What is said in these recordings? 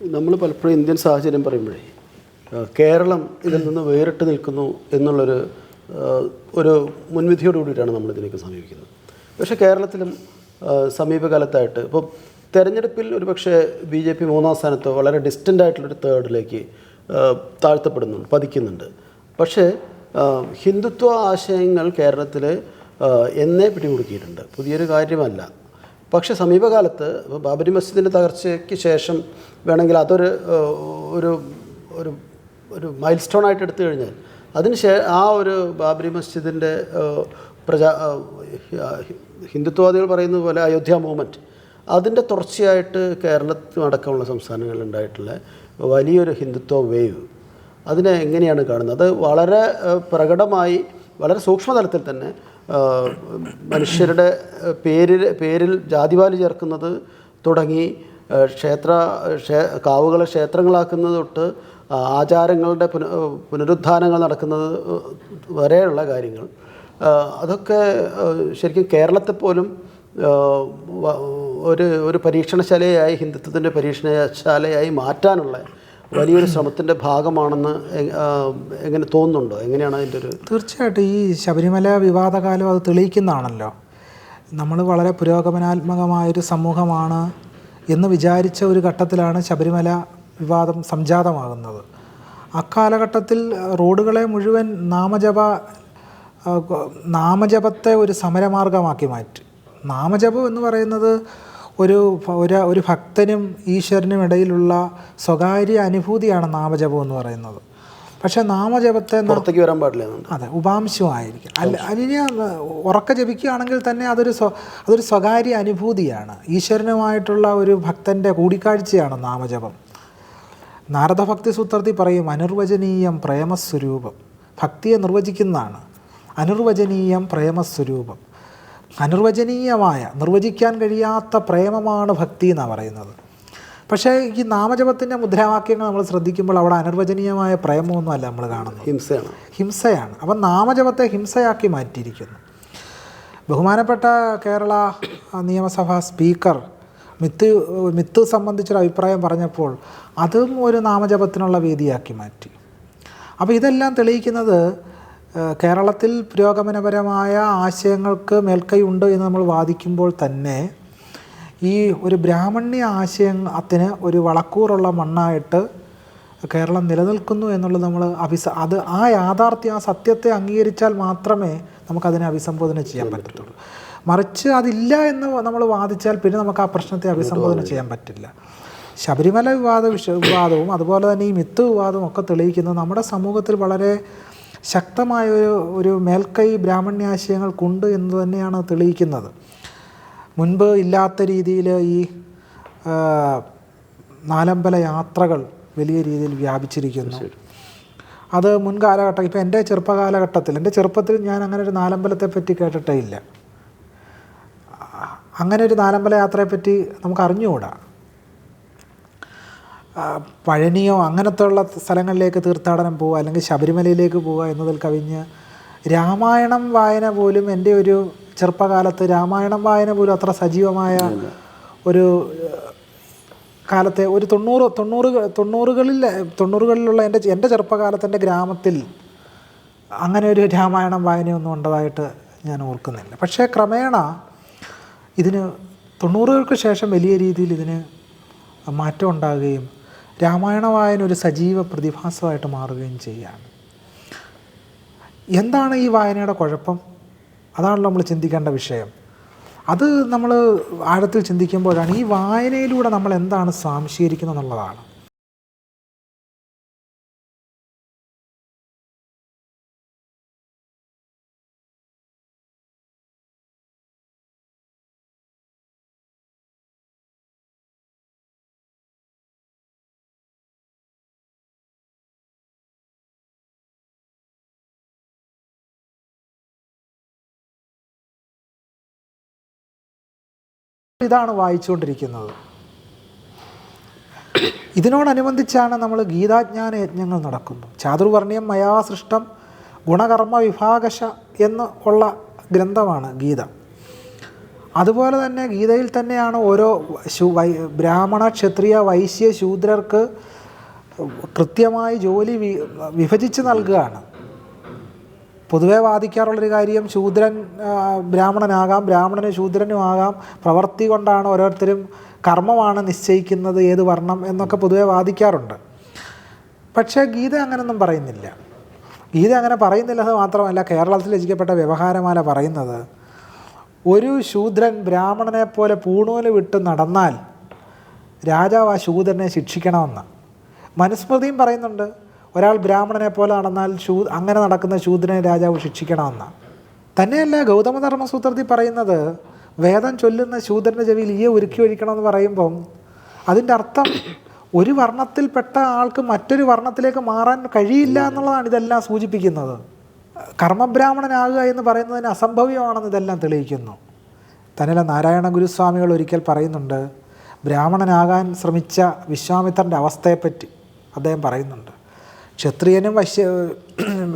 നമ്മൾ പലപ്പോഴും ഇന്ത്യൻ സാഹചര്യം പറയുമ്പോഴേ കേരളം ഇതിൽ നിന്ന് വേറിട്ട് നിൽക്കുന്നു എന്നുള്ളൊരു ഒരു മുൻവിധിയോട് കൂടിയിട്ടാണ് നമ്മൾ ഇതിനേക്ക് സമീപിക്കുന്നത്. പക്ഷേ കേരളത്തിലും സമീപകാലത്തായിട്ട് ഇപ്പോൾ തെരഞ്ഞെടുപ്പിൽ ഒരുപക്ഷെ ബി ജെ പി മൂന്നാം സ്ഥാനത്തോ വളരെ ഡിസ്റ്റന്റ് ആയിട്ടുള്ളൊരു തേർഡിലേക്ക് താഴ്ത്തപ്പെടുന്നുണ്ട് പതിക്കുന്നുണ്ട്. പക്ഷേ ഹിന്ദുത്വ ആശയങ്ങൾ കേരളത്തിൽ എന്നേ പിടിമുറുക്കിയിട്ടുണ്ട്. പുതിയൊരു കാര്യമല്ല. പക്ഷേ സമീപകാലത്ത് ബാബരി മസ്ജിദിന്റെ തകർച്ചയ്ക്ക് ശേഷം വേണമെങ്കിൽ അതൊരു ഒരു ഒരു ഒരു മൈൽ സ്റ്റോൺ ആയിട്ട് എടുത്തു കഴിഞ്ഞാൽ അതിന് ശേ ആ ഒരു ബാബരി മസ്ജിദിന്റെ പ്രജാ ഹിന്ദുത്വവാദികൾ പറയുന്നത് പോലെ അയോധ്യ മൂവ്മെന്റ് അതിന്റെ തുടർച്ചയായിട്ട് കേരളത്തിൽ അടക്കമുള്ള സംസ്ഥാനങ്ങളിൽ ഉണ്ടായിട്ടുള്ള വലിയൊരു ഹിന്ദുത്വ വേവ്. അതിനെ എങ്ങനെയാണ് കാണുന്നത്? അത് വളരെ പ്രകടമായി വളരെ സൂക്ഷ്മതലത്തിൽ തന്നെ മനുഷ്യരുടെ പേരിൽ പേരിൽ ജാതിവാലി ചേർക്കുന്നത് തുടങ്ങി ക്ഷേത്ര ക്ഷേ കാവുകളെ ക്ഷേത്രങ്ങളാക്കുന്നത് തൊട്ട് ആചാരങ്ങളുടെ പുന പുനരുദ്ധാനങ്ങൾ നടക്കുന്നത് വരെയുള്ള കാര്യങ്ങൾ. അതൊക്കെ ശരിക്കും കേരളത്തെ പോലും ഒരു ഒരു പരീക്ഷണശാലയായി ഹിന്ദുത്വത്തിന്റെ പരീക്ഷണശാലയായി മാറ്റാനുള്ള വലിയൊരു ശ്രമത്തിന്റെ ഭാഗമാണെന്ന് എങ്ങനെ തോന്നുന്നുണ്ടോ? എങ്ങനെയാണ് അതിന്റെ ഒരു തീർച്ചയായിട്ടും ഈ ശബരിമല വിവാദകാലം അത് തെളിയിക്കുന്നതാണല്ലോ. നമ്മൾ വളരെ പുരോഗമനാത്മകമായൊരു സമൂഹമാണ് എന്ന് വിചാരിച്ച ഒരു ഘട്ടത്തിലാണ് ശബരിമല വിവാദം സംജാതമാകുന്നത്. അക്കാലഘട്ടത്തിൽ റോഡുകളെ മുഴുവൻ നാമജപ നാമജപത്തെ ഒരു സമരമാർഗമാക്കി മാറ്റി. നാമജപം എന്ന് പറയുന്നത് ഒരു ഒരു ഒരു ഭക്തനും ഈശ്വരനും ഇടയിലുള്ള സ്വകാര്യ അനുഭൂതിയാണ് നാമജപം എന്ന് പറയുന്നത്. പക്ഷേ നാമജപത്തെ പുറത്തേക്ക് വരാൻ പാടില്ല അതെ ഉപാംശമായിരിക്കും അല്ല അതിന് ഉറക്ക ജപിക്കുകയാണെങ്കിൽ തന്നെ അതൊരു സ്വ അതൊരു സ്വകാര്യ അനുഭൂതിയാണ്. ഈശ്വരനുമായിട്ടുള്ള ഒരു ഭക്തന്റെ കൂടിക്കാഴ്ചയാണ് നാമജപം. നാരദഭക്തി സൂത്രത്തിൽ പറയും അനിർവചനീയം പ്രേമസ്വരൂപം. ഭക്തിയെ നിർവചിക്കുന്നതാണ്. അനിർവചനീയം പ്രേമസ്വരൂപം. അനിർവചനീയമായ നിർവചിക്കാൻ കഴിയാത്ത പ്രേമമാണ് ഭക്തി എന്നാണ് പറയുന്നത്. പക്ഷേ ഈ നാമജപത്തിന്റെ മുദ്രാവാക്യങ്ങൾ നമ്മൾ ശ്രദ്ധിക്കുമ്പോൾ അവിടെ അനിർവചനീയമായ പ്രേമമൊന്നുമല്ല നമ്മൾ കാണുന്നത്. ഹിംസയാണ്. ഹിംസയാണ്. അപ്പം നാമജപത്തെ ഹിംസയാക്കി മാറ്റിയിരിക്കുന്നു. ബഹുമാനപ്പെട്ട കേരള നിയമസഭാ സ്പീക്കർ മിത്ത് മിത്ത് സംബന്ധിച്ചൊരു അഭിപ്രായം പറഞ്ഞപ്പോൾ അതും ഒരു നാമജപത്തിനുള്ള വേദിയാക്കി മാറ്റി. അപ്പോൾ ഇതെല്ലാം തെളിയിക്കുന്നത് കേരളത്തിൽ പുരോഗമനപരമായ ആശയങ്ങൾക്ക് മേൽക്കൈ ഉണ്ട് എന്ന് നമ്മൾ വാദിക്കുമ്പോൾ തന്നെ ഈ ഒരു ബ്രാഹ്മണ്യ ആശയത്തിന് ഒരു വളക്കൂറുള്ള മണ്ണായിട്ട് കേരളം നിലനിൽക്കുന്നു എന്നുള്ളത് നമ്മൾ അഭിസ അത് ആ യാഥാർത്ഥ്യം ആ സത്യത്തെ അംഗീകരിച്ചാൽ മാത്രമേ നമുക്കതിനെ അഭിസംബോധന ചെയ്യാൻ പറ്റത്തുള്ളൂ. മറിച്ച് അതില്ല എന്ന് നമ്മൾ വാദിച്ചാൽ പിന്നെ നമുക്ക് ആ പ്രശ്നത്തെ അഭിസംബോധന ചെയ്യാൻ പറ്റില്ല. ശബരിമല വിവാദ വിഷ വിവാദവും അതുപോലെ തന്നെ ഈ മിത്ത് വിവാദവും ഒക്കെ തെളിയിക്കുന്നത് നമ്മുടെ സമൂഹത്തിൽ വളരെ ശക്തമായ ഒരു ഒരു മേൽക്കൈ ബ്രാഹ്മണ്യാശയങ്ങൾക്കുണ്ട് എന്ന് തന്നെയാണ് തെളിയിക്കുന്നത്. മുൻപ് ഇല്ലാത്ത രീതിയിൽ ഈ നാലമ്പല യാത്രകൾ വലിയ രീതിയിൽ വ്യാപിച്ചിരിക്കുന്നു. അത് മുൻ കാലഘട്ടം ഇപ്പം എന്റെ ചെറുപ്പകാലഘട്ടത്തിൽ എന്റെ ചെറുപ്പത്തിൽ ഞാൻ അങ്ങനെ ഒരു നാലമ്പലത്തെ പറ്റി കേട്ടിട്ടേ ഇല്ല. അങ്ങനെ ഒരു നാലമ്പല യാത്രയെപ്പറ്റി നമുക്ക് അറിഞ്ഞുകൂടാ? പഴനിയോ അങ്ങനത്തെ ഉള്ള സ്ഥലങ്ങളിലേക്ക് തീർത്ഥാടനം പോവുക അല്ലെങ്കിൽ ശബരിമലയിലേക്ക് പോവുക എന്നതിൽ കവിഞ്ഞ് രാമായണം വായന പോലും എന്റെ ഒരു ചെറുപ്പകാലത്ത് രാമായണം വായന പോലും അത്ര സജീവമായ ഒരു കാലത്തെ ഒരു തൊണ്ണൂറ് തൊണ്ണൂറ് തൊണ്ണൂറുകളിൽ തൊണ്ണൂറുകളിലുള്ള എന്റെ എന്റെ ചെറുപ്പകാലത്ത് എന്റെ ഗ്രാമത്തിൽ അങ്ങനെ ഒരു രാമായണം വായനയൊന്നും ഉണ്ടതായിട്ട് ഞാൻ ഓർക്കുന്നില്ല. പക്ഷേ ക്രമേണ ഇതിന് തൊണ്ണൂറുകൾക്ക് ശേഷം വലിയ രീതിയിൽ ഇതിന് മാറ്റം ഉണ്ടാകുകയും രാമായണ വായന ഒരു സജീവ പ്രതിഭാസമായിട്ട് മാറുകയും ചെയ്യുകയാണ് എന്താണ് ഈ വായനയുടെ കുഴപ്പം? അതാണല്ലോ നമ്മൾ ചിന്തിക്കേണ്ട വിഷയം. അത് നമ്മൾ ആഴത്തിൽ ചിന്തിക്കുമ്പോഴാണ് ഈ വായനയിലൂടെ നമ്മൾ എന്താണ് സ്വാംശീകരിക്കുന്നത് എന്നുള്ളതാണ്. ഇതാണ് വായിച്ചുകൊണ്ടിരിക്കുന്നത്. ഇതിനോടനുബന്ധിച്ചാണ് നമ്മൾ ഗീതാജ്ഞാന യജ്ഞങ്ങൾ നടക്കുന്നത്. ചാതുർവർണ്യം മയാ സൃഷ്ടം ഗുണകർമ്മ വിഭാഗശ എന്ന് ഉള്ള ഗ്രന്ഥമാണ് ഗീത. അതുപോലെ തന്നെ ഗീതയിൽ തന്നെയാണ് ഓരോ ബ്രാഹ്മണ ക്ഷത്രിയ വൈശ്യ ശൂദ്രർക്ക് കൃത്യമായി ജോലി വിഭജിച്ച് നൽകുകയാണ്. പൊതുവെ വാദിക്കാറുള്ളൊരു കാര്യം ശൂദ്രൻ ബ്രാഹ്മണനാകാം ബ്രാഹ്മണന് ശൂദ്രനും ആകാം. പ്രവൃത്തി കൊണ്ടാണ് ഓരോരുത്തരും കർമ്മമാണ് നിശ്ചയിക്കുന്നത് ഏത് വർണം എന്നൊക്കെ പൊതുവെ വാദിക്കാറുണ്ട്. പക്ഷേ ഗീത അങ്ങനെയൊന്നും പറയുന്നില്ല. ഗീത അങ്ങനെ പറയുന്നില്ലെന്ന് മാത്രമല്ല കേരളത്തിൽ രചിക്കപ്പെട്ട വ്യവഹാരമാല പറയുന്നത് ഒരു ശൂദ്രൻ ബ്രാഹ്മണനെ പോലെ പൂണൂൽ വിട്ട് നടന്നാൽ രാജാവ് ആ ശൂദ്രനെ ശിക്ഷിക്കണമെന്ന്. മനുസ്മൃതിയും പറയുന്നുണ്ട് ഒരാൾ ബ്രാഹ്മണനെ പോലെ നടന്നാൽ ശൂ അങ്ങനെ നടക്കുന്ന ശൂദ്രനെ രാജാവ് ശിക്ഷിക്കണമെന്ന്. തന്നെയല്ല ഗൗതമധർമ്മസൂത്രത്തിൽ പറയുന്നത് വേദം ചൊല്ലുന്ന ശൂദ്രന്റെ ചെവിയിൽ ഈയെ ഒരുക്കി ഒഴിക്കണമെന്ന് പറയുമ്പം അതിന്റെ അർത്ഥം ഒരു വർണത്തിൽപ്പെട്ട ആൾക്ക് മറ്റൊരു വർണത്തിലേക്ക് മാറാൻ കഴിയില്ല എന്നുള്ളതാണ് ഇതെല്ലാം സൂചിപ്പിക്കുന്നത്. കർമ്മബ്രാഹ്മണനാകുക എന്ന് പറയുന്നതിന് അസംഭവ്യമാണെന്ന് ഇതെല്ലാം തെളിയിക്കുന്നു. തന്നെയല്ല നാരായണ ഗുരുസ്വാമികൾ ഒരിക്കൽ പറയുന്നുണ്ട് ബ്രാഹ്മണനാകാൻ ശ്രമിച്ച വിശ്വാമിത്രന്റെ അവസ്ഥയെപ്പറ്റി അദ്ദേഹം പറയുന്നുണ്ട്. ക്ഷത്രിയനും വശ്യ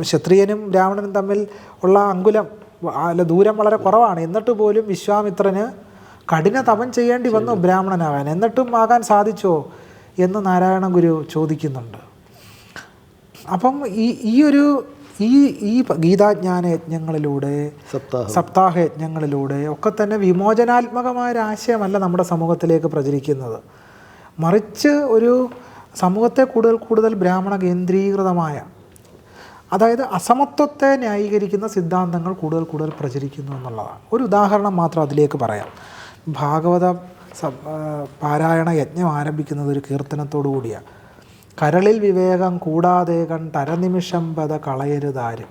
ക്ഷത്രിയനും ബ്രാഹ്മണനും തമ്മിൽ ഉള്ള അങ്കുലം അല്ല ദൂരം വളരെ കുറവാണ്. എന്നിട്ട് പോലും വിശ്വാമിത്രന് കഠിന തപം ചെയ്യേണ്ടി വന്നു ബ്രാഹ്മണനാകാൻ. എന്നിട്ടും ആകാൻ സാധിച്ചോ എന്ന് നാരായണ ഗുരു ചോദിക്കുന്നുണ്ട്. അപ്പം ഈ ഈ ഒരു ഈ ഈ ഗീതാജ്ഞാന യജ്ഞങ്ങളിലൂടെ സപ്താഹം. സപ്താഹ യജ്ഞങ്ങളിലൂടെ ഒക്കെ തന്നെ വിമോചനാത്മകമായ ഒരു ആശയമല്ല നമ്മുടെ സമൂഹത്തിലേക്ക് പ്രചരിക്കുന്നത്. മറിച്ച് ഒരു സമൂഹത്തെ കൂടുതൽ കൂടുതൽ ബ്രാഹ്മണ കേന്ദ്രീകൃതമായ അതായത് അസമത്വത്തെ ന്യായീകരിക്കുന്ന സിദ്ധാന്തങ്ങൾ കൂടുതൽ കൂടുതൽ പ്രചരിക്കുന്നു എന്നുള്ളതാണ്. ഒരു ഉദാഹരണം മാത്രം അതിലേക്ക് പറയാം. ഭാഗവത പാരായണ യജ്ഞം ആരംഭിക്കുന്നത് ഒരു കീർത്തനത്തോടു കൂടിയാണ് കരളിൽ വിവേകം കൂടാതെ കണ്ടരനിമിഷം പത കളയരുതാരും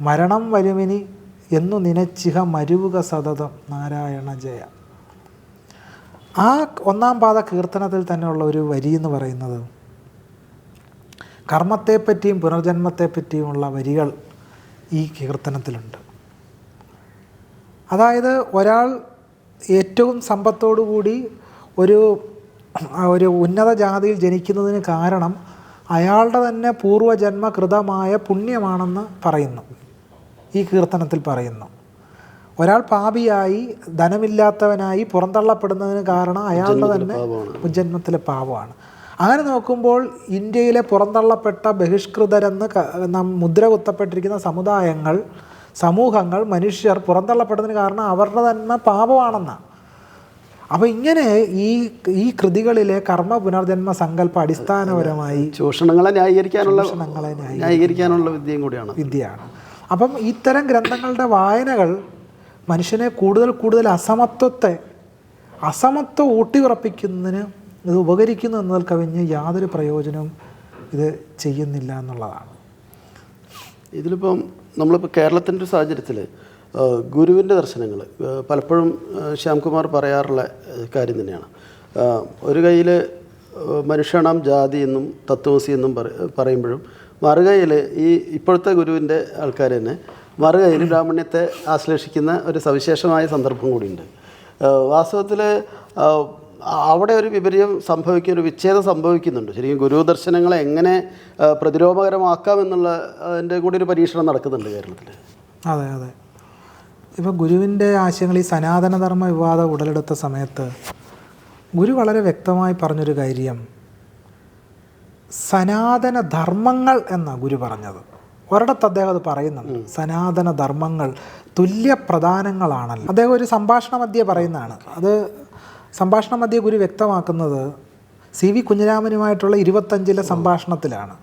മരണം വരുമിനി എന്നു നിനച്ചിഹ മരുവുക സതതം നാരായണ ജയ. ആ ഒന്നാം പാത കീർത്തനത്തിൽ തന്നെയുള്ള ഒരു വരി എന്ന് പറയുന്നത് കർമ്മത്തെപ്പറ്റിയും പുനർജന്മത്തെപ്പറ്റിയുമുള്ള വരികൾ ഈ കീർത്തനത്തിലുണ്ട്. അതായത് ഒരാൾ ഏറ്റവും സമ്പത്തോടുകൂടി ഒരു ഒരു ഉന്നത ജാതിയിൽ ജനിക്കുന്നതിന് കാരണം അയാളുടെ തന്നെ പൂർവജന്മകൃതമായ പുണ്യമാണെന്ന് പറയുന്നു. ഈ കീർത്തനത്തിൽ പറയുന്നു. ഒരാൾ പാപിയായി ധനമില്ലാത്തവനായി പുറന്തള്ളപ്പെടുന്നതിന് കാരണം അയാളുടെ തന്നെ ജന്മത്തിലെ പാപമാണ്. അങ്ങനെ നോക്കുമ്പോൾ ഇന്ത്യയിലെ പുറന്തള്ളപ്പെട്ട ബഹിഷ്കൃതരെന്ന് നാം മുദ്ര കുത്തപ്പെട്ടിരിക്കുന്ന സമുദായങ്ങൾ സമൂഹങ്ങൾ മനുഷ്യർ പുറന്തള്ളപ്പെടുന്നതിന് കാരണം അവരുടെ തന്നെ പാപമാണെന്നാണ് അപ്പോൾ ഇങ്ങനെ ഈ ഈ കൃതികളിലെ കർമ്മ പുനർജന്മ സങ്കല്പം അടിസ്ഥാനപരമായി ചൂഷണങ്ങളെ ന്യായീകരിക്കാനുള്ള ചൂഷണങ്ങളെ ന്യായീകരിക്കാനുള്ള വിദ്യയും കൂടിയാണ്. വിദ്യയാണ്. അപ്പം ഇത്തരം ഗ്രന്ഥങ്ങളുടെ വായനകൾ മനുഷ്യനെ കൂടുതൽ കൂടുതൽ അസമത്വത്തെ അസമത്വം ഊട്ടിയുറപ്പിക്കുന്നതിന് ഇത് ഉപകരിക്കുന്നു എന്നതിൽ കവിഞ്ഞ് യാതൊരു പ്രയോജനവും ഇത് ചെയ്യുന്നില്ല എന്നുള്ളതാണ്. ഇതിലിപ്പം നമ്മളിപ്പോൾ കേരളത്തിന്റെ ഒരു സാഹചര്യത്തിൽ ഗുരുവിന്റെ ദർശനങ്ങൾ പലപ്പോഴും ശ്യാംകുമാർ പറയാറുള്ള കാര്യം തന്നെയാണ്. ഒരു കയ്യിൽ മനുഷ്യണം ജാതി എന്നും തത്വസി എന്നും പറയുമ്പോഴും മറുകയിൽ ഈ ഇപ്പോഴത്തെ ഗുരുവിന്റെ ആൾക്കാർ തന്നെ മറുകയിൽ ബ്രാഹ്മണ്യത്തെ ആശ്ലേഷിക്കുന്ന ഒരു സവിശേഷമായ സന്ദർഭം കൂടിയുണ്ട്. വാസ്തവത്തിൽ അവിടെ ഒരു വിപര്യം സംഭവിക്കുക ഒരു വിച്ഛേദം സംഭവിക്കുന്നുണ്ട്. ശരിക്കും ഗുരുദർശനങ്ങളെ എങ്ങനെ പ്രതിരോധകരമാക്കാം എന്നുള്ള അതിന്റെ കൂടി ഒരു പരീക്ഷണം നടക്കുന്നുണ്ട് കേരളത്തിൽ അതെ അതെ. ഇപ്പോൾ ഗുരുവിന്റെ ആശയങ്ങൾ ഈ സനാതനധർമ്മ വിവാദം ഉടലെടുത്ത സമയത്ത് ഗുരു വളരെ വ്യക്തമായി പറഞ്ഞൊരു കാര്യം. സനാതന ധർമ്മങ്ങൾ എന്നാണ് ഗുരു പറഞ്ഞത്. ഒരിടത്ത് അദ്ദേഹം അത് പറയുന്നുണ്ട്. സനാതന ധർമ്മങ്ങൾ തുല്യ പ്രധാനങ്ങളാണല്ലോ അദ്ദേഹം ഒരു സംഭാഷണ മധ്യേ പറയുന്നതാണ്. അത് സംഭാഷണ മധ്യേ ഗുരു വ്യക്തമാക്കുന്നത് സി വി കുഞ്ഞിരാമനുമായിട്ടുള്ള ഇരുപത്തഞ്ചിലെ സംഭാഷണത്തിലാണ്.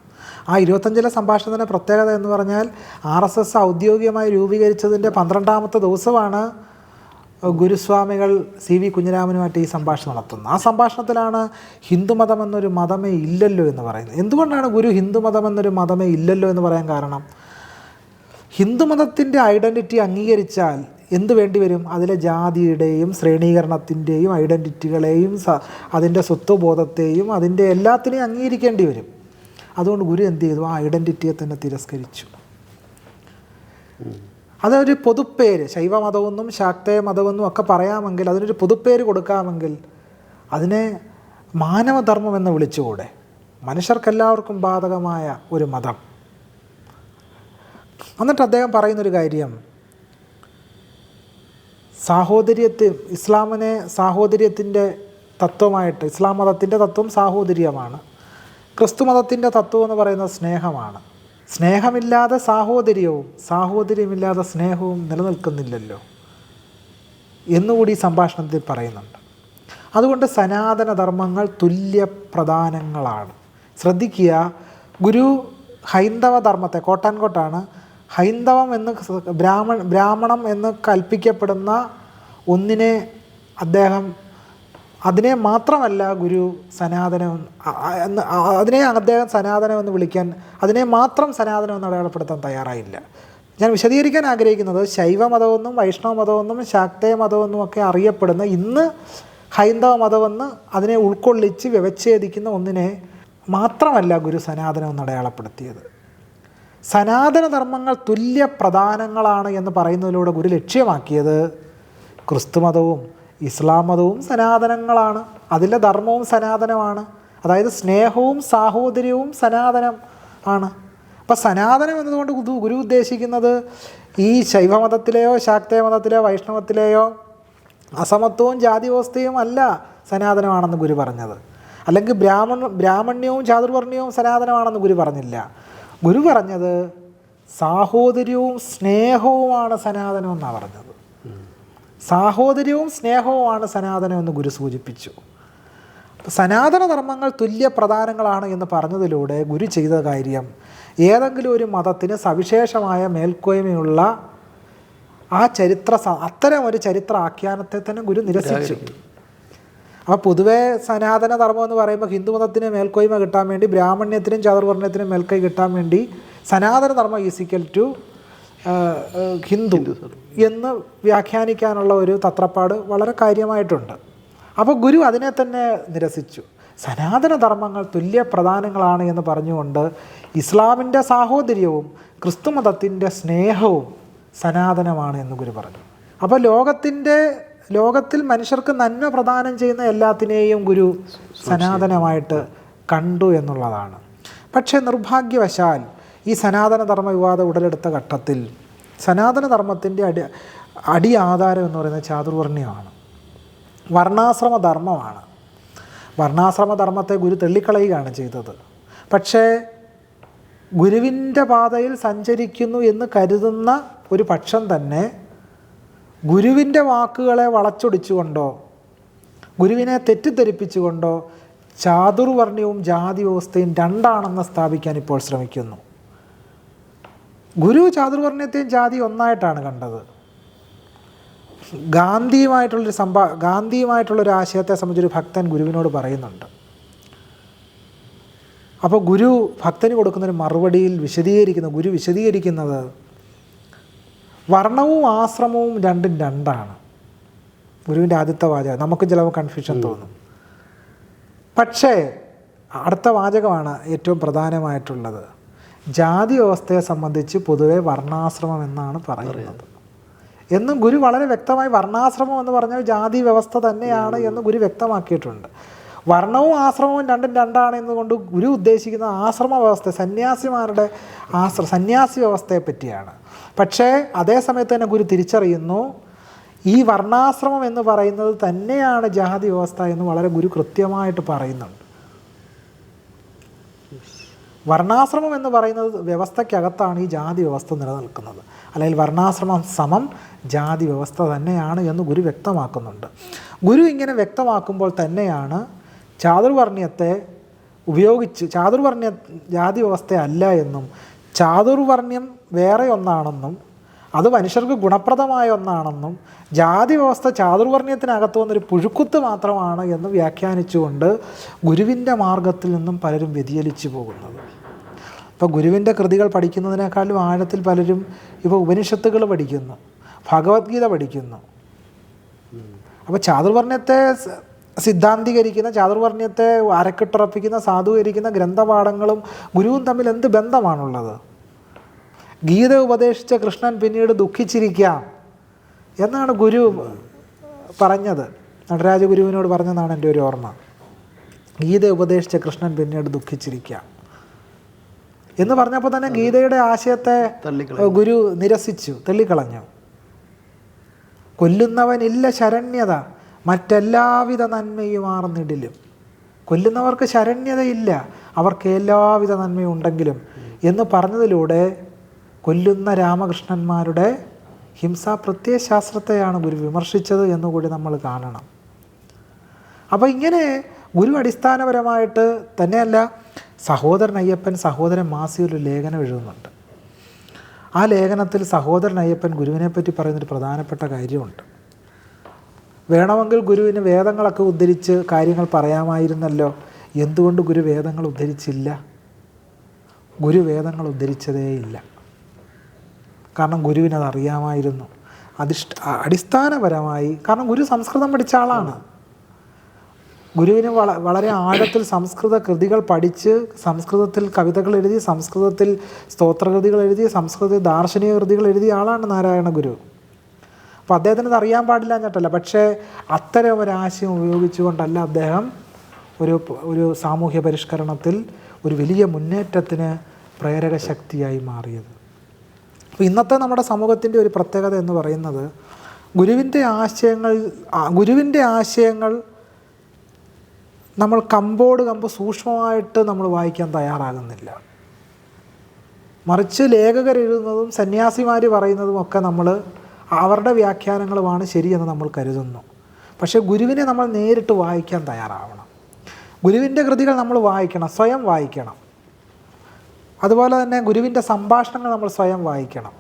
ആ ഇരുപത്തഞ്ചിലെ സംഭാഷണത്തിന്റെ പ്രത്യേകത എന്ന് പറഞ്ഞാൽ ആർ എസ് എസ് ഔദ്യോഗികമായി രൂപീകരിച്ചതിന്റെ പന്ത്രണ്ടാമത്തെ ദിവസമാണ് ഗുരുസ്വാമികൾ സി വി കുഞ്ഞിരാമനുമായിട്ട് ഈ സംഭാഷണം നടത്തുന്നത്. ആ സംഭാഷണത്തിലാണ് ഹിന്ദുമതം എന്നൊരു മതമേ ഇല്ലല്ലോ എന്ന് പറയുന്നത്. എന്തുകൊണ്ടാണ് ഗുരു ഹിന്ദുമതം എന്നൊരു മതമേ ഇല്ലല്ലോ എന്ന് പറയാൻ കാരണം? ഹിന്ദുമതത്തിന്റെ ഐഡന്റിറ്റി അംഗീകരിച്ചാൽ എന്ത് വേണ്ടി വരും? അതിലെ ജാതിയുടെയും ശ്രേണീകരണത്തിന്റെയും ഐഡന്റിറ്റികളെയും സ അതിന്റെ സ്വത്വബോധത്തെയും അതിന്റെ എല്ലാത്തിനെയും അംഗീകരിക്കേണ്ടി വരും. അതുകൊണ്ട് ഗുരു എന്ത് ചെയ്തു? ആ ഐഡന്റിറ്റിയെ തന്നെ തിരസ്കരിച്ചു. അതൊരു പൊതുപ്പേര് ശൈവമതമെന്നും ശാക്തേയ മതമെന്നും ഒക്കെ പറയാമെങ്കിൽ അതിനൊരു പൊതുപ്പേര് കൊടുക്കാമെങ്കിൽ അതിനെ മാനവധർമ്മം എന്ന് വിളിച്ചുകൂടെ? മനുഷ്യർക്കെല്ലാവർക്കും ബാധകമായ ഒരു മതം. എന്നിട്ട് അദ്ദേഹം പറയുന്നൊരു കാര്യം. സാഹോദര്യത്തെ ഇസ്ലാമിനെ സാഹോദര്യത്തിന്റെ തത്വമായിട്ട് ഇസ്ലാം മതത്തിന്റെ തത്വം സാഹോദര്യമാണ്. ക്രിസ്തു മതത്തിന്റെ തത്വം എന്ന് പറയുന്നത് സ്നേഹമാണ്. സ്നേഹമില്ലാതെ സാഹോദര്യവും സാഹോദര്യമില്ലാതെ സ്നേഹവും നിലനിൽക്കുന്നില്ലല്ലോ എന്നുകൂടി സംഭാഷണത്തിൽ പറയുന്നുണ്ട്. അതുകൊണ്ട് സനാതന ധർമ്മങ്ങൾ തുല്യപ്രധാനങ്ങളാണ്. ശ്രദ്ധിക്കുക ഗുരു ഹൈന്ദവ ധർമ്മത്തെ കോട്ടാൻകോട്ടാണ് ഹൈന്ദവം എന്ന് ബ്രാഹ്മൺ ബ്രാഹ്മണം എന്ന് കൽപ്പിക്കപ്പെടുന്ന ഒന്നിനെ അദ്ദേഹം അതിനെ മാത്രമല്ല ഗുരു സനാതനം അതിനെ അദ്ദേഹം സനാതനം എന്ന് വിളിക്കാൻ അതിനെ മാത്രം സനാതനം എന്ന് അടയാളപ്പെടുത്താൻ തയ്യാറായില്ല. ഞാൻ വിശദീകരിക്കാൻ ആഗ്രഹിക്കുന്നത് ശൈവമതമെന്നും വൈഷ്ണവ മതമെന്നും ശാക്തേയ മതമെന്നും ഒക്കെ അറിയപ്പെടുന്ന ഇന്ന് ഹൈന്ദവ മതമെന്ന് അതിനെ ഉൾക്കൊള്ളിച്ച് വ്യവച്ഛേദിക്കുന്ന ഒന്നിനെ മാത്രമല്ല ഗുരു സനാതനം എന്ന് അടയാളപ്പെടുത്തിയത്. സനാതന ധർമ്മങ്ങൾ തുല്യ പ്രധാനങ്ങളാണ് എന്ന് പറയുന്നതിലൂടെ ഗുരു ലക്ഷ്യമാക്കിയത് ക്രിസ്തുമതവും ഇസ്ലാം മതവും സനാതനങ്ങളാണ്. അതിലെ ധർമ്മവും സനാതനമാണ്. അതായത് സ്നേഹവും സാഹോദര്യവും സനാതനം ആണ്. അപ്പം സനാതനം എന്നതുകൊണ്ട് ഗുരു- ഉദ്ദേശിക്കുന്നത് ഈ ശൈവമതത്തിലെയോ ശാക്തേയ മതത്തിലെയോ വൈഷ്ണവത്തിലെയോ അസമത്വവും ജാതി വ്യവസ്ഥയും അല്ല സനാതനമാണെന്ന് ഗുരു പറഞ്ഞത്. അല്ലെങ്കിൽ ബ്രാഹ്മണ ബ്രാഹ്മണ്യവും ചാതുർവർണയവും സനാതനമാണെന്ന് ഗുരു പറഞ്ഞില്ല. ഗുരു പറഞ്ഞത് സാഹോദര്യവും സ്നേഹവുമാണ് സനാതനം എന്നാണ് പറഞ്ഞത്. സാഹോദര്യവും സ്നേഹവുമാണ് സനാതനം എന്ന് ഗുരു സൂചിപ്പിച്ചു. സനാതന ധർമ്മങ്ങൾ തുല്യ പ്രധാനങ്ങളാണ് എന്ന് പറഞ്ഞതിലൂടെ ഗുരു ചെയ്ത കാര്യം ഏതെങ്കിലും ഒരു മതത്തിന് സവിശേഷമായ മേൽക്കോയ്മയുള്ള ആ ചരിത്ര അത്തരം ഒരു ചരിത്ര ആഖ്യാനത്തെ തന്നെ ഗുരു നിരസിച്ചു. അപ്പോൾ പൊതുവേ സനാതന ധർമ്മം എന്ന് പറയുമ്പോൾ ഹിന്ദു മതത്തിന് മേൽക്കോയ്മ കിട്ടാൻ വേണ്ടി ബ്രാഹ്മണ്യത്തിനും ചാതുർവർണയത്തിനും മേൽക്കൈ കിട്ടാൻ വേണ്ടി സനാതന ധർമ്മം ഈസിക്കൽ ടു ഹിന്ദു എന്ന് വ്യാഖ്യാനിക്കാനുള്ള ഒരു തത്രപ്പാട് വളരെ കാര്യമായിട്ടുണ്ട്. അപ്പോൾ ഗുരു അതിനെ തന്നെ നിരസിച്ചു. സനാതന ധർമ്മങ്ങൾ തുല്യ പ്രധാനങ്ങളാണ് എന്ന് പറഞ്ഞുകൊണ്ട് ഇസ്ലാമിന്റെ സാഹോദര്യവും ക്രിസ്തുമതത്തിന്റെ സ്നേഹവും സനാതനമാണ് എന്ന് ഗുരു പറഞ്ഞു. അപ്പോൾ ലോകത്തിന്റെ ലോകത്തിൽ മനുഷ്യർക്ക് നന്മ പ്രദാനം ചെയ്യുന്ന എല്ലാത്തിനെയും ഗുരു സനാതനമായിട്ട് കണ്ടു എന്നുള്ളതാണ്. പക്ഷേ നിർഭാഗ്യവശാൽ ഈ സനാതനധർമ്മ വിവാദം ഉടലെടുത്ത ഘട്ടത്തിൽ സനാതനധർമ്മത്തിന്റെ അടി അടി ആധാരം എന്ന് പറയുന്നത് ചാതുർവർണയമാണ് വർണാശ്രമ ധർമ്മമാണ് വർണാശ്രമ ധർമ്മത്തെ ഗുരു തള്ളിക്കളയുകയാണ് ചെയ്തത്. പക്ഷേ ഗുരുവിന്റെ പാതയിൽ സഞ്ചരിക്കുന്നു എന്ന് കരുതുന്ന ഒരു പക്ഷം തന്നെ ഗുരുവിന്റെ വാക്കുകളെ വളച്ചൊടിച്ചുകൊണ്ടോ ഗുരുവിനെ തെറ്റിദ്ധരിപ്പിച്ചുകൊണ്ടോ ചാതുർവർണയവും ജാതി വ്യവസ്ഥയും രണ്ടാണെന്ന് സ്ഥാപിക്കാൻ ഇപ്പോൾ ശ്രമിക്കുന്നു. ഗുരു ചാതുർവർണയത്തെയും ജാതി ഒന്നായിട്ടാണ് കണ്ടത്. ഗാന്ധിയുമായിട്ടുള്ളൊരു സംഭാ ഗാന്ധിയുമായിട്ടുള്ളൊരു ആശയത്തെ സംബന്ധിച്ചൊരു ഭക്തൻ ഗുരുവിനോട് പറയുന്നുണ്ട്. അപ്പോൾ ഗുരു ഭക്തന് കൊടുക്കുന്നൊരു മറുപടിയിൽ വിശദീകരിക്കുന്ന ഗുരു വിശദീകരിക്കുന്നത് വർണവും ആശ്രമവും രണ്ടും രണ്ടാണ്. ഗുരുവിന്റെ ആദ്യത്തെ വാചകം. നമുക്ക് ചിലപ്പോൾ കൺഫ്യൂഷൻ തോന്നും. പക്ഷേ അടുത്ത വാചകമാണ് ഏറ്റവും പ്രധാനമായിട്ടുള്ളത്. ജാതി വ്യവസ്ഥയെ സംബന്ധിച്ച് പൊതുവെ വർണാശ്രമം എന്നാണ് പറയുന്നത്. എന്നും ഗുരു വളരെ വ്യക്തമായി വർണാശ്രമം എന്ന് പറഞ്ഞാൽ ജാതി വ്യവസ്ഥ തന്നെയാണ് എന്ന് ഗുരു വ്യക്തമാക്കിയിട്ടുണ്ട്. വർണവും ആശ്രമവും രണ്ടും രണ്ടാണ് എന്നുകൊണ്ട് ഗുരു ഉദ്ദേശിക്കുന്ന ആശ്രമ വ്യവസ്ഥ സന്യാസിമാരുടെ ആശ്ര സന്യാസി വ്യവസ്ഥയെ പറ്റിയാണ്. പക്ഷേ അതേ സമയത്ത് തന്നെ ഗുരു തിരിച്ചറിയുന്നു ഈ വർണാശ്രമം എന്ന് പറയുന്നത് തന്നെയാണ് ജാതി വ്യവസ്ഥ എന്ന് വളരെ ഗുരു കൃത്യമായിട്ട് പറയുന്നുണ്ട്. വർണാശ്രമം എന്ന് പറയുന്നത് വ്യവസ്ഥയ്ക്കകത്താണ് ഈ ജാതി വ്യവസ്ഥ നിലനിൽക്കുന്നത്. അല്ലെങ്കിൽ വർണാശ്രമം സമം ജാതി വ്യവസ്ഥ തന്നെയാണ് എന്ന് ഗുരു വ്യക്തമാക്കുന്നുണ്ട്. ഗുരു ഇങ്ങനെ വ്യക്തമാക്കുമ്പോൾ തന്നെയാണ് ചാതുർവർണയത്തെ ഉപയോഗിച്ച് ചാതുർവർണയ ജാതി വ്യവസ്ഥയല്ല എന്നും ചാതുർവർണ്യം വേറെ ഒന്നാണെന്നും അത് മനുഷ്യർക്ക് ഗുണപ്രദമായ ഒന്നാണെന്നും ജാതി വ്യവസ്ഥ ചാതുർവർണയത്തിനകത്ത് വന്നൊരു പുഴുക്കുത്ത് മാത്രമാണ് എന്ന് വ്യാഖ്യാനിച്ചുകൊണ്ട് ഗുരുവിന്റെ മാർഗത്തിൽ നിന്നും പലരും വ്യതിചലിച്ചു പോകുന്നത്. ഇപ്പോൾ ഗുരുവിന്റെ കൃതികൾ പഠിക്കുന്നതിനേക്കാളും ആഴത്തിൽ പലരും ഇപ്പോൾ ഉപനിഷത്തുകൾ പഠിക്കുന്നു ഭഗവത്ഗീത പഠിക്കുന്നു. അപ്പോൾ ചാതുർവർണയത്തെ സിദ്ധാന്തീകരിക്കുന്ന ചാതുർവർണയത്തെ അരക്കിട്ടുറപ്പിക്കുന്ന സാധൂകരിക്കുന്ന ഗ്രന്ഥപാഠങ്ങളും ഗുരുവും തമ്മിൽ എന്ത് ബന്ധമാണുള്ളത്? ഗീത ഉപദേശിച്ച കൃഷ്ണൻ പിന്നീട് ദുഃഖിച്ചിരിക്കാം എന്നാണ് ഗുരു പറഞ്ഞത്. നടരാജ ഗുരുവിനോട് പറഞ്ഞതാണ് എന്റെ ഒരു ഓർമ്മ. ഗീത ഉപദേശിച്ച കൃഷ്ണൻ പിന്നീട് ദുഃഖിച്ചിരിക്കാം. എന്ന് പറഞ്ഞപ്പോൾ തന്നെ ഗീതയുടെ ആശയത്തെ ഗുരു നിരസിച്ചു തള്ളിക്കളഞ്ഞു. കൊല്ലുന്നവനില്ല ശരണ്യത മറ്റെല്ലാവിധ നന്മയും ആർന്നിടിലും. കൊല്ലുന്നവർക്ക് ശരണ്യതയില്ല അവർക്ക് എല്ലാവിധ നന്മയും ഉണ്ടെങ്കിലും എന്ന് പറഞ്ഞതിലൂടെ കൊല്ലുന്ന രാമകൃഷ്ണന്മാരുടെ ഹിംസാ പ്രത്യയശാസ്ത്രത്തെയാണ് ഗുരു വിമർശിച്ചത് എന്നുകൂടി നമ്മൾ കാണണം. അപ്പോൾ ഇങ്ങനെ ഗുരു അടിസ്ഥാനപരമായിട്ട് തന്നെയല്ല സഹോദരൻ അയ്യപ്പൻ സഹോദരൻ മാസി ഒരു ലേഖനം എഴുതുന്നുണ്ട്. ആ ലേഖനത്തിൽ സഹോദരൻ അയ്യപ്പൻ ഗുരുവിനെ പറ്റി പറയുന്നൊരു പ്രധാനപ്പെട്ട കാര്യമുണ്ട്. വേണമെങ്കിൽ ഗുരുവിന് വേദങ്ങളൊക്കെ ഉദ്ധരിച്ച് കാര്യങ്ങൾ പറയാമായിരുന്നല്ലോ. എന്തുകൊണ്ട് ഗുരു വേദങ്ങൾ ഉദ്ധരിച്ചില്ല? ഗുരു വേദങ്ങൾ ഉദ്ധരിച്ചതേയില്ല. കാരണം ഗുരുവിനത് അറിയാമായിരുന്നു. അധിഷ്ഠ അടിസ്ഥാനപരമായി കാരണം ഗുരു സംസ്കൃതം പഠിച്ച ആളാണ്. ഗുരുവിന് വള വളരെ ആഴത്തിൽ സംസ്കൃത കൃതികൾ പഠിച്ച് സംസ്കൃതത്തിൽ കവിതകൾ എഴുതി സംസ്കൃതത്തിൽ സ്തോത്രകൃതികൾ എഴുതി സംസ്കൃത ദാർശനിക കൃതികൾ എഴുതിയ ആളാണ് നാരായണ ഗുരു. അപ്പോൾ അദ്ദേഹത്തിന് അത് അറിയാൻ പാടില്ല എന്നിട്ടല്ല പക്ഷേ അത്തരം ഒരാശയം ഉപയോഗിച്ചുകൊണ്ടല്ല അദ്ദേഹം ഒരു ഒരു സാമൂഹ്യ പരിഷ്കരണത്തിൽ ഒരു വലിയ മുന്നേറ്റത്തിന് പ്രേരക ശക്തിയായി മാറിയത്. അപ്പോൾ ഇന്നത്തെ നമ്മുടെ സമൂഹത്തിന്റെ ഒരു പ്രത്യേകത എന്ന് പറയുന്നത് ഗുരുവിന്റെ ആശയങ്ങൾ ഗുരുവിന്റെ ആശയങ്ങൾ നമ്മൾ കമ്പോട് കമ്പ് സൂക്ഷ്മമായിട്ട് നമ്മൾ വായിക്കാൻ തയ്യാറാകുന്നില്ല. മറിച്ച് ലേഖകർ എഴുതുന്നതും സന്യാസിമാർ പറയുന്നതും ഒക്കെ നമ്മൾ അവരുടെ വ്യാഖ്യാനങ്ങളുമാണ് ശരിയെന്ന് നമ്മൾ കരുതുന്നു. പക്ഷേ ഗുരുവിനെ നമ്മൾ നേരിട്ട് വായിക്കാൻ തയ്യാറാവണം. ഗുരുവിന്റെ കൃതികൾ നമ്മൾ വായിക്കണം സ്വയം വായിക്കണം. അതുപോലെ തന്നെ ഗുരുവിന്റെ സംഭാഷണങ്ങൾ നമ്മൾ സ്വയം വായിക്കണം.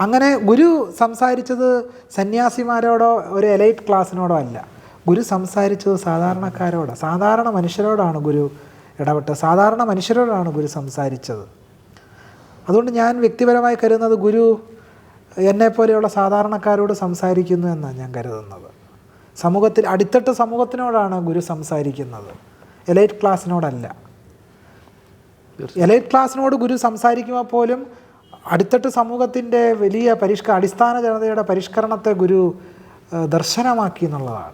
അങ്ങനെ ഗുരു സംസാരിച്ചത് സന്യാസിമാരോടോ ഒരു എലൈറ്റ് ക്ലാസ്സിനോടോ അല്ല. ഗുരു സംസാരിച്ചത് സാധാരണക്കാരോട്. സാധാരണ മനുഷ്യരോടാണ് ഗുരു ഇടപെട്ട് സാധാരണ മനുഷ്യരോടാണ് ഗുരു സംസാരിച്ചത്. അതുകൊണ്ട് ഞാൻ വ്യക്തിപരമായി കരുതുന്നത് ഗുരു എന്നെപ്പോലെയുള്ള സാധാരണക്കാരോട് സംസാരിക്കുന്നു എന്നാണ് ഞാൻ കരുതുന്നത്. സമൂഹത്തിൽ അടിത്തട്ട് സമൂഹത്തിനോടാണ് ഗുരു സംസാരിക്കുന്നത്. എലൈറ്റ് ക്ലാസ്സിനോടല്ല. എലൈറ്റ് ക്ലാസ്സിനോട് ഗുരു സംസാരിക്കുമ്പോൾ പോലും അടുത്തിട്ട് സമൂഹത്തിന്റെ വലിയ പരിഷ്ക അടിസ്ഥാന ജനതയുടെ പരിഷ്കരണത്തെ ഗുരു ദർശനമാക്കി എന്നുള്ളതാണ്.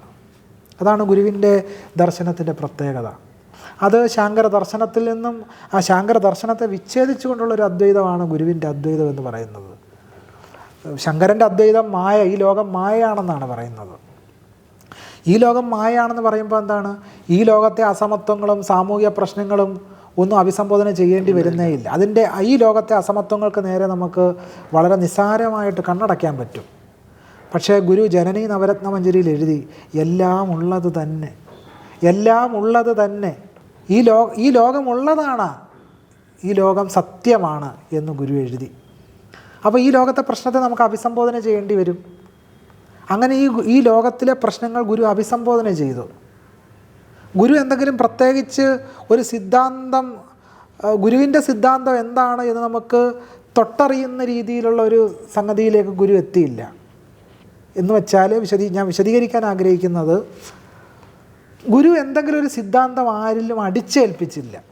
അതാണ് ഗുരുവിന്റെ ദർശനത്തിന്റെ പ്രത്യേകത. അത് ശാങ്കര ദർശനത്തിൽ നിന്നും ആ ശാങ്കര ദർശനത്തെ വിച്ഛേദിച്ചുകൊണ്ടുള്ള ഒരു അദ്വൈതമാണ് ഗുരുവിന്റെ അദ്വൈതം എന്ന് പറയുന്നത്. ശങ്കരന്റെ അദ്വൈതം മായ ഈ ലോകം മായയാണെന്നാണ് പറയുന്നത്. ഈ ലോകം മായയാണെന്ന് പറയുമ്പോൾ എന്താണ്? ഈ ലോകത്തെ അസമത്വങ്ങളും സാമൂഹിക പ്രശ്നങ്ങളും ഒന്നും അഭിസംബോധന ചെയ്യേണ്ടി വരുന്നേ ഇല്ല. അതിന്റെ ഈ ലോകത്തെ അസമത്വങ്ങൾക്ക് നേരെ നമുക്ക് വളരെ നിസ്സാരമായിട്ട് കണ്ണടയ്ക്കാൻ പറ്റും. പക്ഷേ ഗുരു ജനനി നവരത്ന മഞ്ജരിയിൽ എഴുതി എല്ലാം ഉള്ളത് തന്നെ എല്ലാം ഉള്ളത് തന്നെ. ഈ ലോ ഈ ലോകമുള്ളതാണ് ഈ ലോകം സത്യമാണ് എന്ന് ഗുരു എഴുതി. അപ്പോൾ ഈ ലോകത്തെ പ്രശ്നത്തെ നമുക്ക് അഭിസംബോധന ചെയ്യേണ്ടി വരും. അങ്ങനെ ഈ ഈ ലോകത്തിലെ പ്രശ്നങ്ങൾ ഗുരു അഭിസംബോധന ചെയ്തു. ഗുരു എന്തെങ്കിലും പ്രത്യേകിച്ച് ഒരു സിദ്ധാന്തം ഗുരുവിന്റെ സിദ്ധാന്തം എന്താണ് എന്ന് നമുക്ക് തൊട്ടറിയുന്ന രീതിയിലുള്ള ഒരു സംഗതിയിലേക്ക് ഗുരു എത്തിയില്ല. എന്ന് വെച്ചാൽ വിശദീ ഞാൻ വിശദീകരിക്കാൻ ആഗ്രഹിക്കുന്നത് ഗുരു എന്തെങ്കിലും ഒരു സിദ്ധാന്തം ആരിലും അടിച്ചേൽപ്പിച്ചില്ല.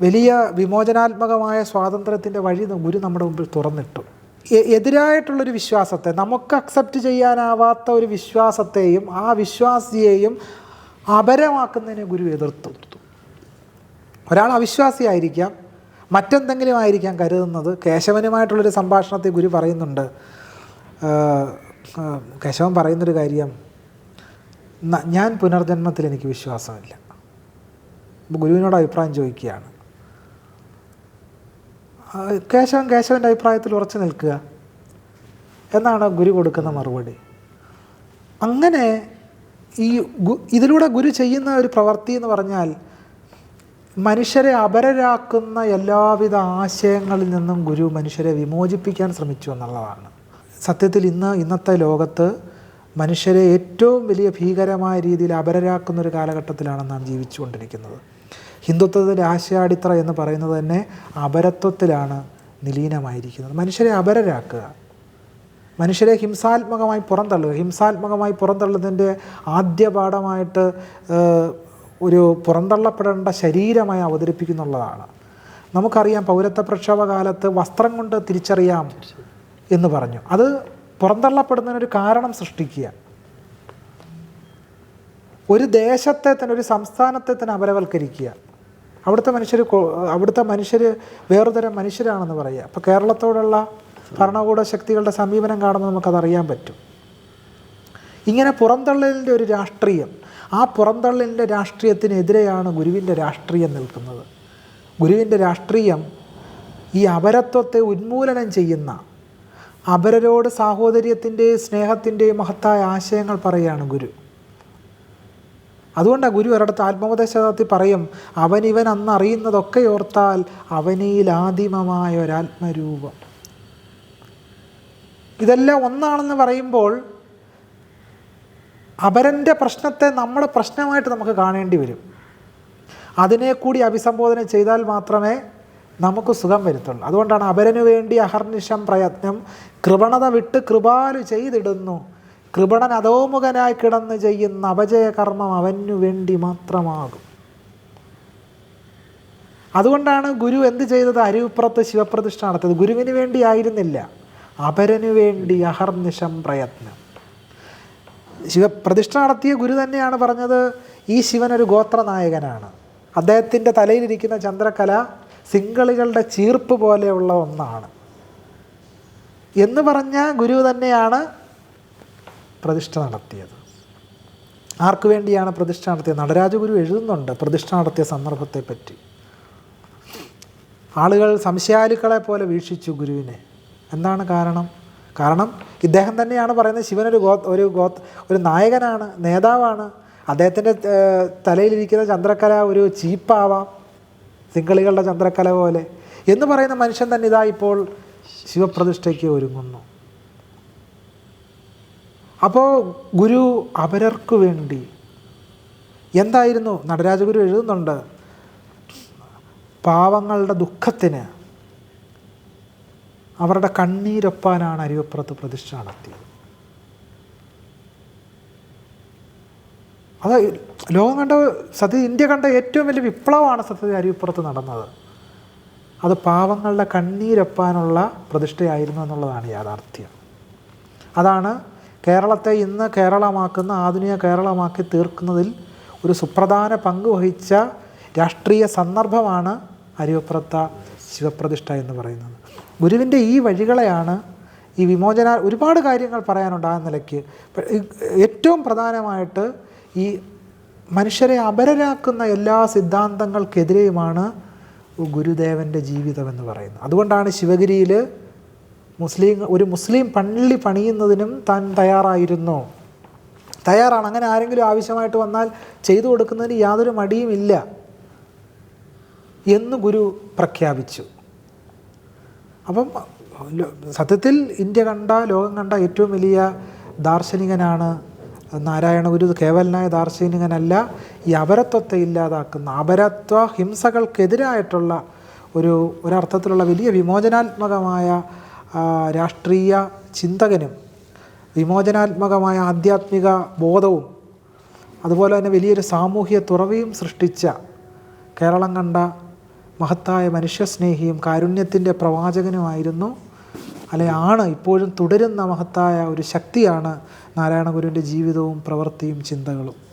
വലിയ വിമോചനാത്മകമായ സ്വാതന്ത്ര്യത്തിന്റെ വഴി ഗുരു നമ്മുടെ മുമ്പിൽ തുറന്നിട്ടു. എതിരായിട്ടുള്ളൊരു വിശ്വാസത്തെ നമുക്ക് അക്സെപ്റ്റ് ചെയ്യാനാവാത്ത ഒരു വിശ്വാസത്തെയും ആ വിശ്വാസിയെയും അപരമാക്കുന്നതിനെ ഗുരു എതിർത്തു. ഒരാൾ അവിശ്വാസിയായിരിക്കാം മറ്റെന്തെങ്കിലും ആയിരിക്കാം കരുതുന്നത്. കേശവനുമായിട്ടുള്ളൊരു സംഭാഷണത്തെ ഗുരു പറയുന്നുണ്ട് കേശവൻ പറയുന്നൊരു കാര്യം ഞാൻ പുനർജന്മത്തിൽ എനിക്ക് വിശ്വാസമില്ല. ഗുരുവിനോട് അഭിപ്രായം ചോദിക്കുകയാണ്. കേശവൻ കേശവന്റെ അഭിപ്രായത്തിൽ ഉറച്ചു നിൽക്കുക. എന്നാണ് ഗുരു കൊടുക്കുന്ന മറുപടി. അങ്ങനെ ഈ ഇതിലൂടെ ഗുരു ചെയ്യുന്ന ഒരു പ്രവൃത്തി എന്ന് പറഞ്ഞാൽ മനുഷ്യരെ അപരരാക്കുന്ന എല്ലാവിധ ആശയങ്ങളിൽ നിന്നും ഗുരു മനുഷ്യരെ വിമോചിപ്പിക്കാൻ ശ്രമിച്ചു എന്നുള്ളതാണ്. സത്യത്തിൽ ഇന്ന് ഇന്നത്തെ ലോകത്ത് മനുഷ്യരെ ഏറ്റവും വലിയ ഭീകരമായ രീതിയിൽ അപരരാക്കുന്ന ഒരു കാലഘട്ടത്തിലാണ് നാം ജീവിച്ചുകൊണ്ടിരിക്കുന്നത്. ഹിന്ദുത്വത്തിന്റെ ആശയാടിത്ര എന്ന് പറയുന്നത് തന്നെ അപരത്വത്തിലാണ് നിലീനമായിരിക്കുന്നത്. മനുഷ്യരെ അപരരാക്കുക. മനുഷ്യരെ ഹിംസാത്മകമായി പുറന്തള്ളുക. ഹിംസാത്മകമായി പുറന്തള്ളുന്നതിന്റെ ആദ്യ പാഠമായിട്ട് ഒരു പുറന്തള്ളപ്പെടേണ്ട ശരീരമായി അവതരിപ്പിക്കുന്നുള്ളതാണ്. നമുക്കറിയാം പൗരത്വ പ്രക്ഷോഭ കാലത്ത് വസ്ത്രം കൊണ്ട് തിരിച്ചറിയാം എന്ന് പറഞ്ഞു. അത് പുറന്തള്ളപ്പെടുന്നതിനൊരു കാരണം സൃഷ്ടിക്കുക. ഒരു ദേശത്തെ തന്നെ ഒരു സംസ്ഥാനത്തെ തന്നെ അപരവൽക്കരിക്കുക. അവിടുത്തെ മനുഷ്യർ അവിടുത്തെ മനുഷ്യർ വേറൊരുതരം മനുഷ്യരാണെന്ന് പറയുക. അപ്പോൾ കേരളത്തോടുള്ള ഭരണകൂട ശക്തികളുടെ സമീപനം കാണുമ്പോൾ നമുക്കത് അറിയാൻ പറ്റും. ഇങ്ങനെ പുറന്തള്ളലിന്റെ ഒരു രാഷ്ട്രീയം ആ പുറന്തള്ളലിന്റെ രാഷ്ട്രീയത്തിനെതിരെയാണ് ഗുരുവിന്റെ രാഷ്ട്രീയം നിൽക്കുന്നത്. ഗുരുവിന്റെ രാഷ്ട്രീയം ഈ അപരത്വത്തെ ഉന്മൂലനം ചെയ്യുന്ന അപരരോട് സാഹോദര്യത്തിന്റെയും സ്നേഹത്തിന്റെയും മഹത്തായ ആശയങ്ങൾ പറയുകയാണ് ഗുരു. അതുകൊണ്ടാണ് ഗുരു ഒരിടത്ത് ആത്മോപദേശത്തിൽ പറയും അവനിവൻ അന്നറിയുന്നതൊക്കെ ഓർത്താൽ അവനിൽ ആദിമമായ ഒരാത്മരൂപം. ഇതെല്ലാം ഒന്നാണെന്ന് പറയുമ്പോൾ അപരന്റെ പ്രശ്നത്തെ നമ്മുടെ പ്രശ്നമായിട്ട് നമുക്ക് കാണേണ്ടി വരും. അതിനെ കൂടി അഭിസംബോധന ചെയ്താൽ മാത്രമേ നമുക്ക് സുഖം വരുത്തുള്ളൂ. അതുകൊണ്ടാണ് അപരനു വേണ്ടി അഹർനിശം പ്രയത്നം കൃപണത വിട്ട് കൃപാലു ചെയ്തിടുന്നു. കൃപണൻ അധോമുഖനായി കിടന്ന് ചെയ്യുന്ന അപജയകർമ്മം അവനു വേണ്ടി മാത്രമാകും. അതുകൊണ്ടാണ് ഗുരു എന്ത് ചെയ്തത്? അരുവിപ്പുറത്ത് ശിവപ്രതിഷ്ഠ നടത്തിയത്. ഗുരുവിന് വേണ്ടി ആയിരുന്നില്ല. അപരനു വേണ്ടി അഹർനിശം പ്രയത്നം. ശിവപ്രതിഷ്ഠ നടത്തിയ ഗുരു തന്നെയാണ് പറഞ്ഞത് ഈ ശിവൻ ഒരു ഗോത്രനായകനാണ്. അദ്ദേഹത്തിന്റെ തലയിലിരിക്കുന്ന ചന്ദ്രകല സിംഗളികളുടെ ചീർപ്പ് പോലെയുള്ള ഒന്നാണ്. എന്ന് പറഞ്ഞ ഗുരു തന്നെയാണ് പ്രതിഷ്ഠ നടത്തിയത്. ആർക്കു വേണ്ടിയാണ് പ്രതിഷ്ഠ നടത്തിയത്? നടരാജഗുരു എഴുതുന്നുണ്ട് പ്രതിഷ്ഠ നടത്തിയ സന്ദർഭത്തെപ്പറ്റി. ആളുകൾ സംശയാലുക്കളെ പോലെ വീക്ഷിച്ചു ഗുരുവിനെ. എന്താണ് കാരണം? കാരണം ഇദ്ദേഹം തന്നെയാണ് പറയുന്നത് ശിവനൊരു ഗോ ഒരു ഗോ ഒരു നായകനാണ് നേതാവാണ്. അദ്ദേഹത്തിന്റെ തലയിലിരിക്കുന്ന ചന്ദ്രക്കല ഒരു ചീപ്പാവാം സിംഗളികളുടെ ചന്ദ്രക്കല പോലെ. എന്ന് പറയുന്ന മനുഷ്യൻ തന്നെ ഇതാ ഇപ്പോൾ ശിവപ്രതിഷ്ഠയ്ക്ക് ഒരുങ്ങുന്നു. അപ്പോൾ ഗുരു അപരർക്കു വേണ്ടി എന്തായിരുന്നു? നടരാജഗുരു എഴുതുന്നുണ്ട് പാവങ്ങളുടെ ദുഃഖത്തിന് അവരുടെ കണ്ണീരൊപ്പാനാണ് അരിവപ്പുറത്ത് പ്രതിഷ്ഠ നടത്തിയത്. അത് ലോകം കണ്ട സത്യ ഇന്ത്യ കണ്ട ഏറ്റവും വലിയ വിപ്ലവമാണ് സത്യത്തിൽ അരിവപ്പുറത്ത് നടന്നത്. അത് പാവങ്ങളുടെ കണ്ണീരൊപ്പാനുള്ള പ്രതിഷ്ഠയായിരുന്നു എന്നുള്ളതാണ് യാഥാർത്ഥ്യം. അതാണ് കേരളത്തെ ഇന്ന് കേരളമാക്കുന്ന ആധുനിക കേരളമാക്കി തീർക്കുന്നതിൽ ഒരു സുപ്രധാന പങ്ക് വഹിച്ച രാഷ്ട്രീയ സന്ദർഭമാണ് അരിവപ്പുറത്ത ശിവപ്രതിഷ്ഠ എന്ന് പറയുന്നത്. ഗുരുവിന്റെ ഈ വഴികളെയാണ് ഈ വിമോചന ഒരുപാട് കാര്യങ്ങൾ പറയാനുണ്ട് ആ നിലയ്ക്ക്. ഏറ്റവും പ്രധാനമായിട്ട് ഈ മനുഷ്യരെ അപരരാക്കുന്ന എല്ലാ സിദ്ധാന്തങ്ങൾക്കെതിരെയുമാണ് ഗുരുദേവന്റെ ജീവിതം എന്ന് പറയുന്നത്. അതുകൊണ്ടാണ് ശിവഗിരിയിൽ മുസ്ലിം ഒരു മുസ്ലിം പള്ളി പണിയുന്നതിനും താൻ തയ്യാറായിരുന്നു. തയ്യാറാണ്. അങ്ങനെ ആരെങ്കിലും ആവശ്യമായിട്ട് വന്നാൽ ചെയ്തു കൊടുക്കുന്നതിന് യാതൊരു മടിയുമില്ല എന്ന് ഗുരു പ്രഖ്യാപിച്ചു. അപ്പം സത്യത്തിൽ ഇന്ത്യ കണ്ട ലോകം കണ്ട ഏറ്റവും വലിയ ദാർശനികനാണ് നാരായണ ഗുരു. കേവലനായ ദാർശനികനല്ല ഈ അപരത്വത്തെ ഇല്ലാതാക്കുന്ന അപരത്വ ഹിംസകൾക്കെതിരായിട്ടുള്ള ഒരു ഒരർത്ഥത്തിലുള്ള വലിയ വിമോചനാത്മകമായ രാഷ്ട്രീയ ചിന്തകനും വിമോചനാത്മകമായ ആധ്യാത്മിക ബോധവും അതുപോലെ തന്നെ വലിയൊരു സാമൂഹ്യ തുറവിയും സൃഷ്ടിച്ച കേരളം കണ്ട മഹത്തായ മനുഷ്യസ്നേഹിയും കാരുണ്യത്തിന്റെ പ്രവാചകനുമായിരുന്നു. അല്ലെ ആണ് ഇപ്പോഴും തുടരുന്ന മഹത്തായ ഒരു ശക്തിയാണ് നാരായണ ഗുരുവിന്റെ ജീവിതവും പ്രവൃത്തിയും ചിന്തകളും.